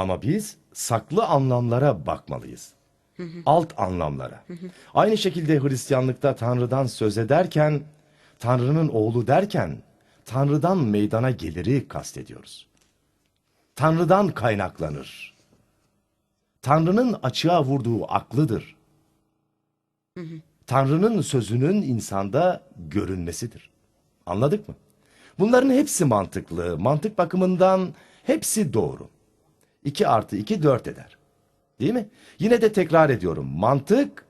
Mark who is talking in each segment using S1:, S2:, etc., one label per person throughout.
S1: Ama biz saklı anlamlara bakmalıyız. Alt anlamlara. Aynı şekilde Hristiyanlıkta Tanrı'dan söz ederken, Tanrı'nın oğlu derken, Tanrı'dan meydana geliri kastediyoruz. Tanrı'dan kaynaklanır. Tanrı'nın açığa vurduğu aklıdır. Tanrı'nın sözünün insanda görünmesidir. Anladık mı? Bunların hepsi mantıklı. Mantık bakımından hepsi doğru. 2 artı 2 4 eder. Değil mi? Yine de tekrar ediyorum. Mantık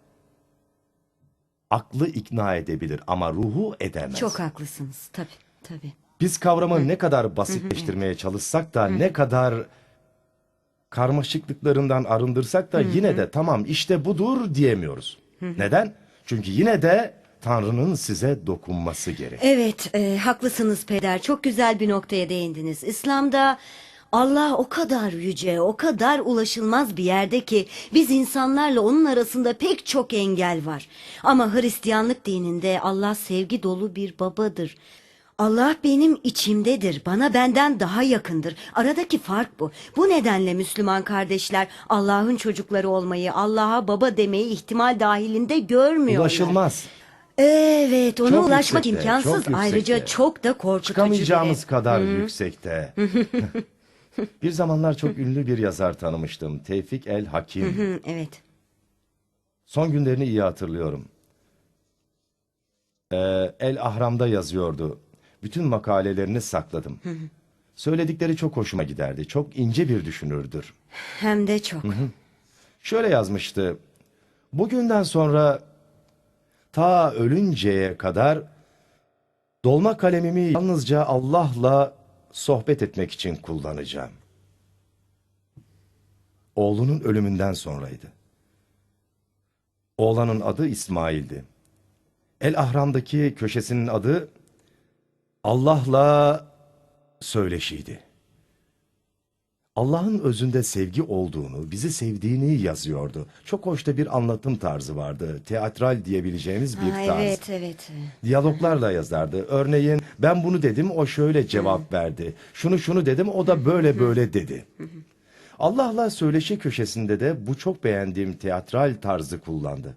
S1: aklı ikna edebilir ama ruhu edemez.
S2: Çok haklısınız. Tabii tabii.
S1: Biz kavramı ne kadar basitleştirmeye çalışsak da ne kadar karmaşıklıklarından arındırsak da yine de tamam işte budur diyemiyoruz. Neden? Çünkü yine de Tanrı'nın size dokunması gerek.
S2: Evet e, haklısınız peder. Çok güzel bir noktaya değindiniz. İslam'da Allah o kadar yüce, o kadar ulaşılmaz bir yerde ki biz insanlarla onun arasında pek çok engel var. Ama Hristiyanlık dininde Allah sevgi dolu bir babadır. Allah benim içimdedir, bana benden daha yakındır. Aradaki fark bu. Bu nedenle Müslüman kardeşler Allah'ın çocukları olmayı, Allah'a baba demeyi ihtimal dahilinde görmüyorlar.
S1: Ulaşılmaz.
S2: Evet, ona
S1: Çok
S2: ulaşmak
S1: yüksekte,
S2: imkansız.
S1: çok yüksekte.
S2: Ayrıca çok da korkutucu.
S1: Çıkamayacağımız
S2: bile.
S1: kadar yüksekte. bir zamanlar çok ünlü bir yazar tanımıştım. Tevfik El Hakim.
S2: Hı, evet.
S1: Son günlerini iyi hatırlıyorum. Ee, El Ahram'da yazıyordu. Bütün makalelerini sakladım. Söyledikleri çok hoşuma giderdi. Çok ince bir düşünürdür.
S2: Hem de çok.
S1: Şöyle yazmıştı. Bugünden sonra ta ölünceye kadar dolma kalemimi yalnızca Allah'la sohbet etmek için kullanacağım. Oğlunun ölümünden sonraydı. Oğlanın adı İsmail'di. El Ahram'daki köşesinin adı Allah'la söyleşiydi. Allah'ın özünde sevgi olduğunu, bizi sevdiğini yazıyordu. Çok hoş da bir anlatım tarzı vardı. Teatral diyebileceğimiz bir
S2: Ha,
S1: tarz.
S2: evet, evet.
S1: Diyaloglarla yazardı. Örneğin ben bunu dedim, o şöyle cevap verdi. Şunu şunu dedim, o da böyle böyle dedi. Allah'la söyleşi köşesinde de bu çok beğendiğim teatral tarzı kullandı.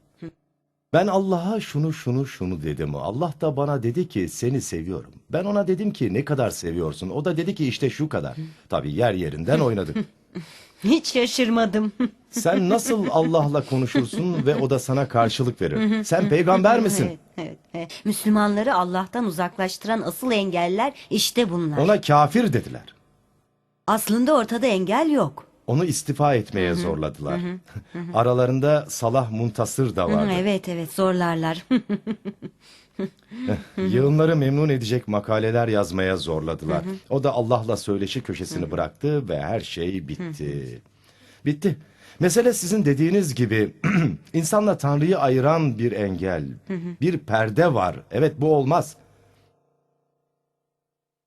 S1: Ben Allah'a şunu şunu şunu dedim. Allah da bana dedi ki seni seviyorum. Ben ona dedim ki ne kadar seviyorsun? O da dedi ki işte şu kadar. Tabii yer yerinden oynadı.
S2: Hiç şaşırmadım.
S1: Sen nasıl Allah'la konuşursun ve o da sana karşılık verir? Sen peygamber misin?
S2: evet, evet, evet. Müslümanları Allah'tan uzaklaştıran asıl engeller işte bunlar.
S1: Ona kafir dediler.
S2: Aslında ortada engel yok.
S1: Onu istifa etmeye zorladılar. Aralarında Salah Muntasır da vardı.
S2: evet, evet, zorlarlar.
S1: Yığınları memnun edecek makaleler yazmaya zorladılar. O da Allah'la söyleşi köşesini bıraktı ve her şey bitti. Bitti. Mesele sizin dediğiniz gibi insanla Tanrı'yı ayıran bir engel, bir perde var. Evet bu olmaz.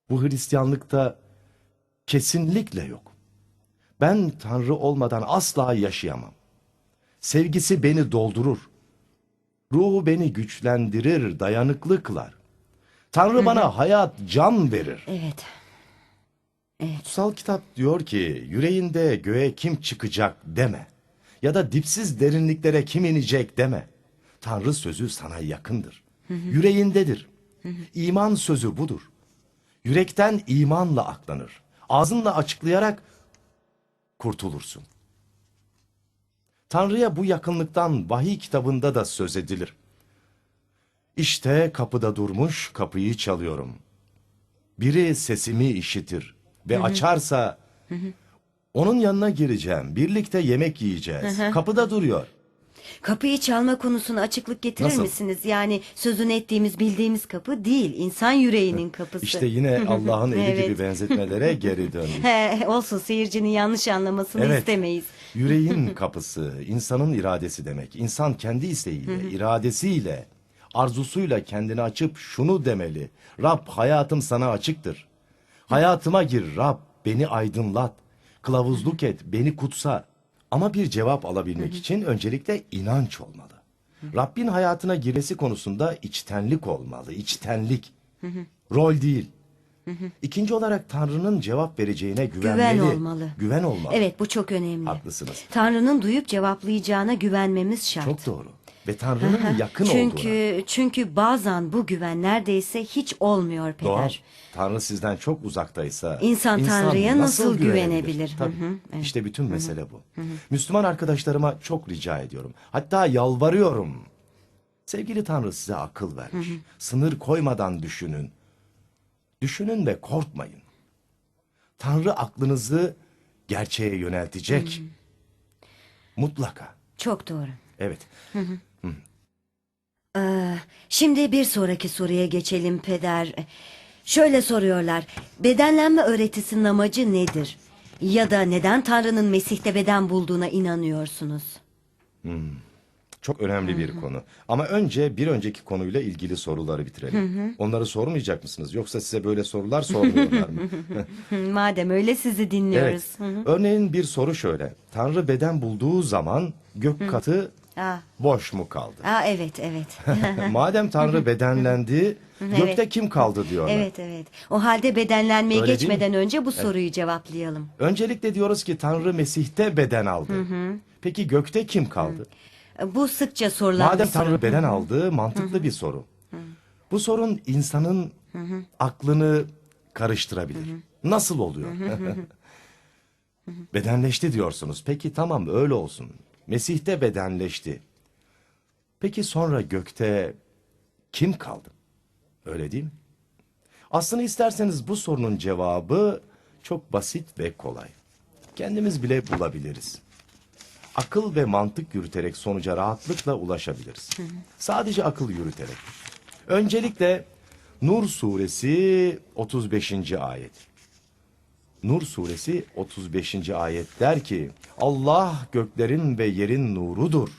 S1: Bu Hristiyanlıkta kesinlikle yok. Ben Tanrı olmadan asla yaşayamam. Sevgisi beni doldurur. Ruhu beni güçlendirir, dayanıklı kılar. Tanrı bana hayat, can verir.
S2: evet.
S1: Kutsal kitap diyor ki, yüreğinde göğe kim çıkacak deme. Ya da dipsiz derinliklere kim inecek deme. Tanrı sözü sana yakındır. Yüreğindedir. İman sözü budur. Yürekten imanla aklanır. Ağzınla açıklayarak kurtulursun. Tanrı'ya bu yakınlıktan vahiy kitabında da söz edilir. İşte kapıda durmuş kapıyı çalıyorum. Biri sesimi işitir ve açarsa onun yanına gireceğim. Birlikte yemek yiyeceğiz. Kapıda duruyor.
S2: Kapıyı çalma konusuna açıklık getirir
S1: Nasıl?
S2: misiniz? Yani sözünü ettiğimiz bildiğimiz kapı değil, insan yüreğinin kapısı.
S1: İşte yine Allah'ın eli gibi
S2: Evet.
S1: benzetmelere geri dön.
S2: He, olsun seyircinin yanlış anlamasını
S1: Evet.
S2: istemeyiz.
S1: Yüreğin kapısı, insanın iradesi demek. İnsan kendi isteğiyle, iradesiyle, arzusuyla kendini açıp şunu demeli. Rab hayatım sana açıktır. Hayatıma gir Rab, beni aydınlat. Kılavuzluk et, beni kutsa. Ama bir cevap alabilmek için öncelikle inanç olmalı. Rabbin hayatına girmesi konusunda içtenlik olmalı, içtenlik. Rol değil. İkinci olarak Tanrı'nın cevap vereceğine güvenmeli.
S2: Güven olmalı.
S1: Güven olmalı.
S2: Evet bu çok önemli.
S1: Haklısınız.
S2: Tanrı'nın duyup cevaplayacağına güvenmemiz şart.
S1: Çok doğru. Ve Tanrı'nın yakın olduğuna.
S2: çünkü çünkü bazen bu güven neredeyse hiç olmuyor peder.
S1: Doğal. Tanrı sizden çok uzaktaysa
S2: İnsan Tanrı'ya nasıl güvenebilir?
S1: Tabii.
S2: Hı hı, evet.
S1: İşte bütün mesele bu. Müslüman arkadaşlarıma çok rica ediyorum. Hatta yalvarıyorum. Sevgili Tanrı size akıl vermiş. Sınır koymadan düşünün. Düşünün ve korkmayın. Tanrı aklınızı gerçeğe yöneltecek. Mutlaka.
S2: Çok doğru.
S1: Evet.
S2: Ee, şimdi bir sonraki soruya geçelim peder. Şöyle soruyorlar. Bedenlenme öğretisinin amacı nedir? Ya da neden Tanrı'nın Mesih'te beden bulduğuna inanıyorsunuz?
S1: Çok önemli bir konu. Ama önce bir önceki konuyla ilgili soruları bitirelim. Onları sormayacak mısınız? Yoksa size böyle sorular sormuyorlar mı?
S2: Madem öyle sizi dinliyoruz.
S1: Evet. Örneğin bir soru şöyle. Tanrı beden bulduğu zaman gök katı
S2: Aa,
S1: boş mu kaldı?
S2: aa, evet evet.
S1: Madem Tanrı bedenlendi, gökte
S2: Evet.
S1: kim kaldı diyorlar.
S2: evet evet. O halde bedenlenmeye
S1: Öyle değil
S2: geçmeden önce bu soruyu cevaplayalım.
S1: Öncelikle diyoruz ki Tanrı Mesih'te beden aldı. Peki gökte kim kaldı?
S2: Bu sıkça sorulan
S1: Madem
S2: bir soru.
S1: Tanrı beden aldı, mantıklı bir soru. Bu sorun insanın aklını karıştırabilir. Nasıl oluyor? bedenleşti diyorsunuz. Peki tamam öyle olsun. Mesih'te bedenleşti. Peki sonra gökte kim kaldı? Öyle değil mi? Aslında isterseniz bu sorunun cevabı çok basit ve kolay. Kendimiz bile bulabiliriz akıl ve mantık yürüterek sonuca rahatlıkla ulaşabiliriz. Sadece akıl yürüterek. Öncelikle Nur suresi 35. ayet. Nur suresi 35. ayet der ki Allah göklerin ve yerin nurudur.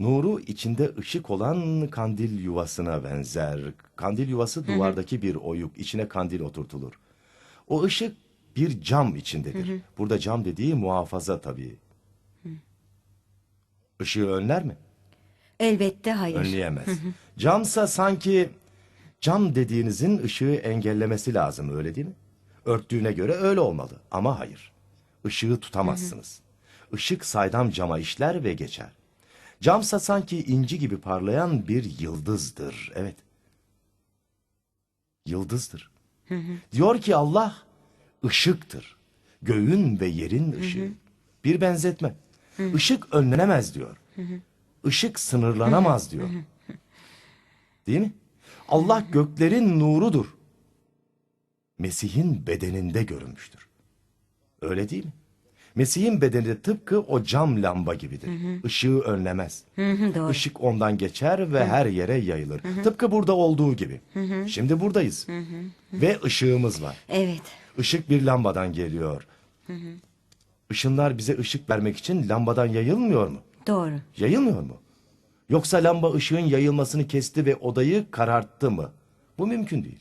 S1: Nuru içinde ışık olan kandil yuvasına benzer. Kandil yuvası duvardaki bir oyuk. içine kandil oturtulur. O ışık bir cam içindedir. Burada cam dediği muhafaza tabii. Işığı önler mi?
S2: Elbette hayır.
S1: Önleyemez. Camsa sanki cam dediğinizin ışığı engellemesi lazım öyle değil mi? Örttüğüne göre öyle olmalı ama hayır. Işığı tutamazsınız. Işık saydam cama işler ve geçer. Camsa sanki inci gibi parlayan bir yıldızdır. Evet. Yıldızdır. Diyor ki Allah ışıktır. Göğün ve yerin ışığı. Bir benzetme. Işık önlenemez diyor. Işık sınırlanamaz diyor. Değil mi? Allah göklerin nurudur. Mesih'in bedeninde görünmüştür. Öyle değil mi? Mesih'in bedeni de tıpkı o cam lamba gibidir. Işığı önlemez.
S2: Hı hı, Doğru.
S1: Işık ondan geçer ve her yere yayılır. Tıpkı burada olduğu gibi. Şimdi buradayız. Ve ışığımız var.
S2: Evet.
S1: Işık bir lambadan geliyor. Işınlar bize ışık vermek için lambadan yayılmıyor mu?
S2: Doğru.
S1: Yayılmıyor mu? Yoksa lamba ışığın yayılmasını kesti ve odayı kararttı mı? Bu mümkün değil.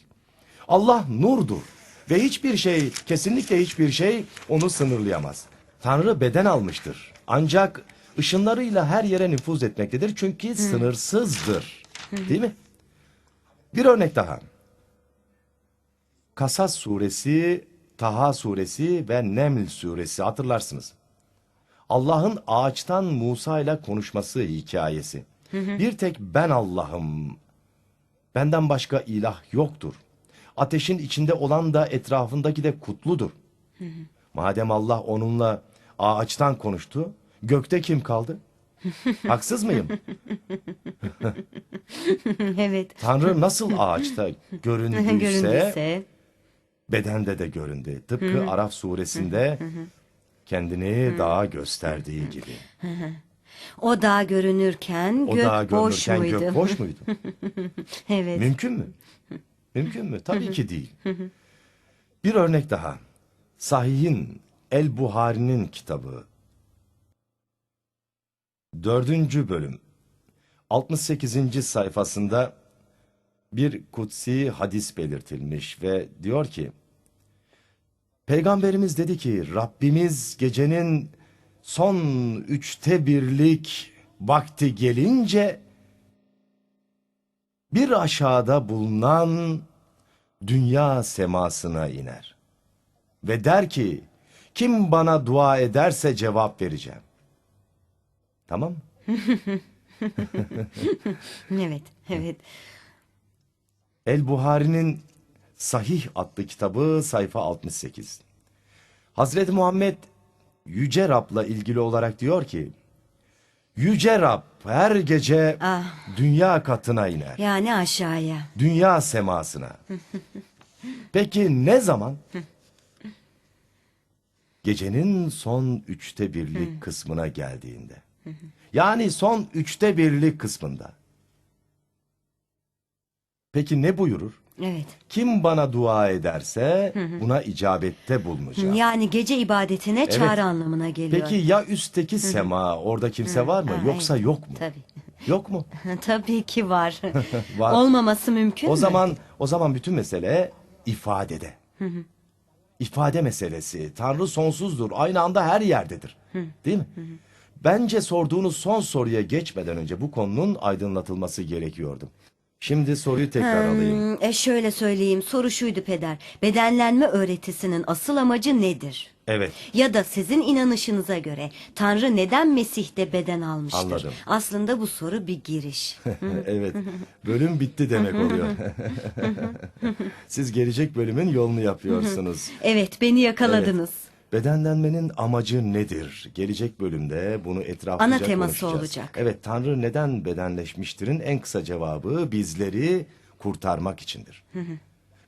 S1: Allah nurdur ve hiçbir şey, kesinlikle hiçbir şey onu sınırlayamaz. Tanrı beden almıştır. Ancak ışınlarıyla her yere nüfuz etmektedir çünkü sınırsızdır. Değil mi? Bir örnek daha. Kasas suresi, Taha suresi ve Neml suresi hatırlarsınız. Allah'ın ağaçtan Musa ile konuşması hikayesi. Bir tek ben Allah'ım. Benden başka ilah yoktur. Ateşin içinde olan da etrafındaki de kutludur. Madem Allah onunla ağaçtan konuştu, gökte kim kaldı? Haksız mıyım?
S2: evet.
S1: Tanrı nasıl ağaçta göründüyse,
S2: Göründüyse.
S1: bedende de göründü. Tıpkı Araf suresinde kendini dağa gösterdiği gibi.
S2: O dağ görünürken
S1: O
S2: gök boş
S1: görünürken
S2: muydu?
S1: gök boş muydu?
S2: evet.
S1: Mümkün mü? Mümkün mü? Tabii ki değil. Bir örnek daha. Sahih'in El Buhari'nin kitabı. Dördüncü bölüm. 68. sayfasında bir kutsi hadis belirtilmiş ve diyor ki Peygamberimiz dedi ki Rabbimiz gecenin son üçte birlik vakti gelince bir aşağıda bulunan dünya semasına iner. Ve der ki, kim bana dua ederse cevap vereceğim. Tamam mı?
S2: Evet, evet.
S1: El Buhari'nin Sahih adlı kitabı sayfa 68. Hazreti Muhammed Yüce Rab'la ilgili olarak diyor ki, Yüce Rab her gece
S2: Ah.
S1: dünya katına iner.
S2: Yani aşağıya.
S1: Dünya semasına. Peki ne zaman? Gecenin son üçte birlik kısmına geldiğinde. Yani son üçte birlik kısmında. Peki ne buyurur?
S2: Evet.
S1: Kim bana dua ederse buna icabette bulunacağım.
S2: Yani gece ibadetine çağrı anlamına geliyor.
S1: Peki ya üstteki sema orada kimse var mı?
S2: Ha,
S1: Yoksa
S2: evet.
S1: yok mu?
S2: Tabii.
S1: Yok mu?
S2: Tabii ki var.
S1: Var.
S2: Olmaması mümkün
S1: O
S2: mü?
S1: zaman o zaman bütün mesele ifadede. İfade meselesi. Tanrı sonsuzdur. Aynı anda her yerdedir. Değil mi? Bence sorduğunuz son soruya geçmeden önce bu konunun aydınlatılması gerekiyordu. Şimdi soruyu tekrar alayım.
S2: Hmm, E şöyle söyleyeyim. Soru şuydu peder. Bedenlenme öğretisinin asıl amacı nedir?
S1: Evet.
S2: Ya da sizin inanışınıza göre Tanrı neden Mesih'te beden almıştır?
S1: Anladım.
S2: Aslında bu soru bir giriş.
S1: evet. Bölüm bitti demek oluyor. Siz gelecek bölümün yolunu yapıyorsunuz.
S2: evet beni yakaladınız.
S1: Bedenlenmenin amacı nedir? Gelecek bölümde bunu etraflıca
S2: Ana teması
S1: konuşacağız.
S2: olacak.
S1: Evet, Tanrı neden bedenleşmiştirin en kısa cevabı bizleri kurtarmak içindir.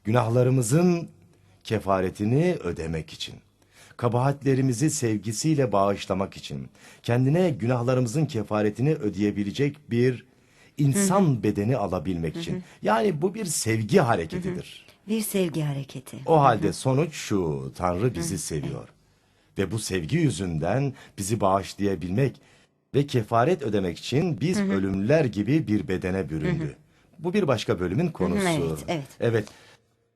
S1: Günahlarımızın kefaretini ödemek için. Kabahatlerimizi sevgisiyle bağışlamak için. Kendine günahlarımızın kefaretini ödeyebilecek bir insan bedeni alabilmek için. Yani bu bir sevgi hareketidir.
S2: Bir sevgi hareketi.
S1: O halde sonuç şu, Tanrı bizi seviyor. Ve bu sevgi yüzünden bizi bağışlayabilmek ve kefaret ödemek için biz ölümlüler gibi bir bedene büründü. Bu bir başka bölümün konusu.
S2: Evet, evet.
S1: Evet.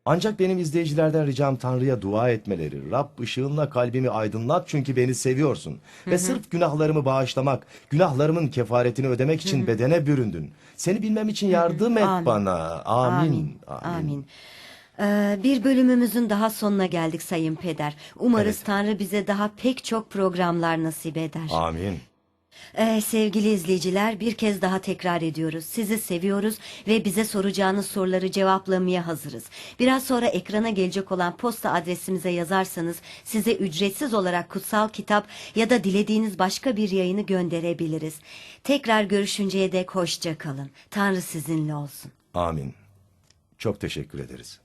S1: Ancak benim izleyicilerden ricam Tanrı'ya dua etmeleri. Rab ışığınla kalbimi aydınlat çünkü beni seviyorsun. Ve sırf günahlarımı bağışlamak, günahlarımın kefaretini ödemek için bedene büründün. Seni bilmem için yardım et
S2: Amin.
S1: bana. Amin.
S2: Amin. Amin. Ee, bir bölümümüzün daha sonuna geldik Sayın Peder. Umarız
S1: Evet.
S2: Tanrı bize daha pek çok programlar nasip eder.
S1: Amin.
S2: Ee, sevgili izleyiciler bir kez daha tekrar ediyoruz. Sizi seviyoruz ve bize soracağınız soruları cevaplamaya hazırız. Biraz sonra ekrana gelecek olan posta adresimize yazarsanız size ücretsiz olarak kutsal kitap ya da dilediğiniz başka bir yayını gönderebiliriz. Tekrar görüşünceye dek hoşça kalın. Tanrı sizinle olsun.
S1: Amin. Çok teşekkür ederiz.